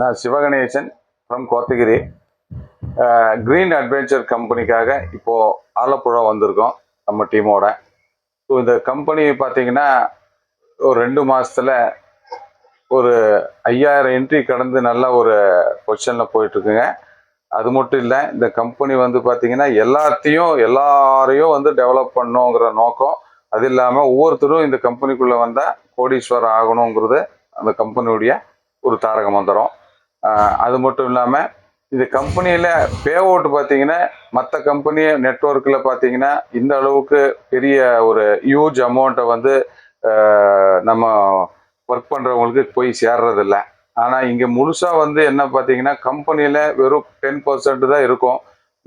நான் Sivaganesan from Kotagiri. Green adventure கம்பெனிக்காக இப்போது ஆலப்புழா வந்திருக்கோம் நம்ம டீமோட. ஸோ இந்த கம்பெனி பார்த்தீங்கன்னா ஒரு ரெண்டு மாதத்தில் ஒரு ஐயாயிரம் என்ட்ரி கடந்து நல்ல ஒரு பொசிஷனில் போயிட்டுருக்குங்க. அது மட்டும் இல்லை இந்த கம்பெனி வந்து பார்த்திங்கன்னா எல்லாத்தையும் எல்லாரையும் வந்து டெவலப் பண்ணணுங்கிற நோக்கம். அது இல்லாமல் ஒவ்வொருத்தரும் இந்த கம்பெனிக்குள்ளே வந்தால் கோடீஸ்வரர் ஆகணுங்கிறது அந்த கம்பெனியுடைய ஒரு தாரக மந்திரம் அது மட்டும் இல்லாமல் இந்த கம்பெனியில் பே அவுட் பார்த்தீங்கன்னா மற்ற கம்பெனி நெட்ஒர்க்கில் பார்த்தீங்கன்னா இந்த அளவுக்கு பெரிய ஒரு ஹியூஜ் அமௌண்ட்டை வந்து நம்ம ஒர்க் பண்ணுறவங்களுக்கு போய் சேர்றதில்ல. ஆனால் இங்கே முழுசாக வந்து என்ன பார்த்தீங்கன்னா கம்பெனியில் வெறும் டென் பர்சன்ட் தான் இருக்கும்.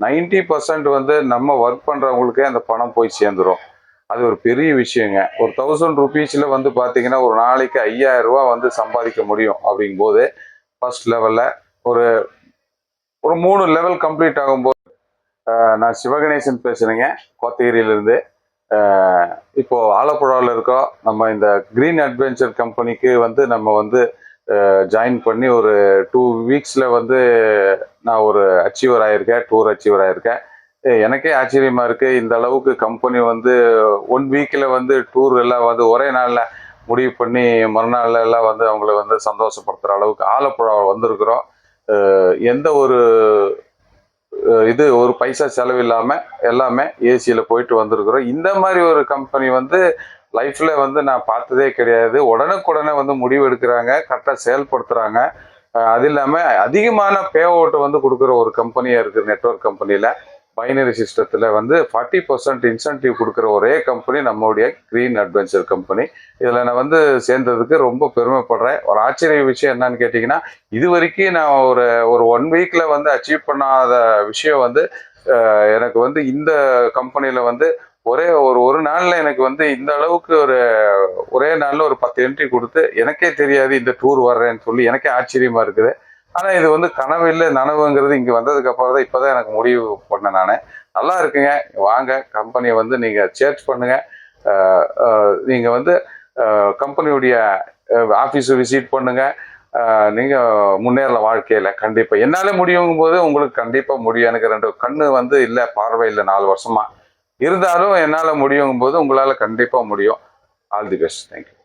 நைன்டி பர்சன்ட் வந்து நம்ம ஒர்க் பண்ணுறவங்களுக்கே அந்த பணம் போய் சேர்ந்துரும். அது ஒரு பெரிய விஷயங்க. ஒரு தௌசண்ட் ருபீஸில் வந்து பார்த்தீங்கன்னா ஒரு நாளைக்கு ஐயாயிரம் ரூபா வந்து சம்பாதிக்க முடியும் அப்படிங்கும்போது ஃபர்ஸ்ட் லெவலில் ஒரு ஒரு மூணு லெவல் கம்ப்ளீட் ஆகும்போது நான் சிவகணேசன் பேசுகிறேங்க கோத்தகிரியிலேருந்து இப்போ ஆலப்புழாவில் இருக்கோம். நம்ம இந்த க்ரீன் அட்வென்ச்சர் கம்பெனிக்கு வந்து நம்ம வந்து ஜாயின் பண்ணி ஒரு டூ வீக்ஸில் வந்து நான் ஒரு அச்சீவர் ஆகியிருக்கேன் டூர் அச்சீவர் ஆகியிருக்கேன் எனக்கே ஆச்சரியமா இருக்கு. இந்த அளவுக்கு கம்பெனி வந்து ஒன் வீக்கில் வந்து டூர் எல்லாம் வந்து ஒரே நாளில் முடிவு பண்ணி மறுநாள்ல எல்லாம் வந்து அவங்கள வந்து சந்தோஷப்படுத்துகிற அளவுக்கு ஆலப்புழா வந்திருக்கிறோம். எந்த ஒரு இது ஒரு பைசா செலவு இல்லாமல் எல்லாமே ஏசியில் போயிட்டு வந்திருக்கிறோம். இந்த மாதிரி ஒரு கம்பெனி வந்து லைஃப்ல வந்து நான் பார்த்ததே கிடையாது. உடனுக்குடனே வந்து முடிவு எடுக்கிறாங்க கரெக்டாக செயல்படுத்துகிறாங்க அது இல்லாமல் அதிகமான பே அவுட்டை வந்து கொடுக்குற ஒரு கம்பெனியாக இருக்குது நெட்ஒர்க் கம்பெனியில் பைனரி சிஸ்டத்தில் வந்து ஃபார்ட்டி பர்சன்ட் இன்சென்டிவ் கொடுக்குற ஒரே கம்பெனி நம்மளுடைய க்ரீன் அட்வென்ச்சர் கம்பெனி இதில் நான் வந்து சேர்ந்ததுக்கு ரொம்ப பெருமைப்படுறேன். ஒரு ஆச்சரிய விஷயம் என்னன்னு கேட்டிங்கன்னா இது வரைக்கும் நான் ஒரு ஒரு ஒன் வீக்கில் வந்து அச்சீவ் பண்ணாத விஷயம் வந்து எனக்கு வந்து இந்த கம்பெனியில் வந்து ஒரே ஒரு ஒரு நாளில் எனக்கு வந்து இந்த அளவுக்கு ஒரு ஒரே நாளில் ஒரு பத்து என்ட்ரி கொடுத்து எனக்கே தெரியாது இந்த டூர் வர்றேன்னு சொல்லி எனக்கே ஆச்சரியமாக இருக்குது. ஆனால் இது வந்து கனவு இல்லை நனவுங்கிறது இங்கே வந்ததுக்கு அப்புறம் தான் இப்போ தான் எனக்கு முடிவு பண்ணேன் நான். நல்லா இருக்குங்க. வாங்க கம்பெனியை வந்து நீங்கள் சேர்ச் பண்ணுங்க. நீங்கள் வந்து கம்பெனியுடைய ஆஃபீஸு விசிட் பண்ணுங்க. நீங்கள் நீங்க முன்னேறலாம் கண்டிப்பாக என்னால் என்னால முடியுங்கும் போது உங்களுக்கு கண்டிப்பாக முடியும். எனக்கு ரெண்டு கண்ணு வந்து இல்லை பார்வை இல்லை நாலு வருஷமாக இருந்தாலும் என்னால் முடியுங்கும் போது உங்களால் கண்டிப்பாக முடியும். All the best thank you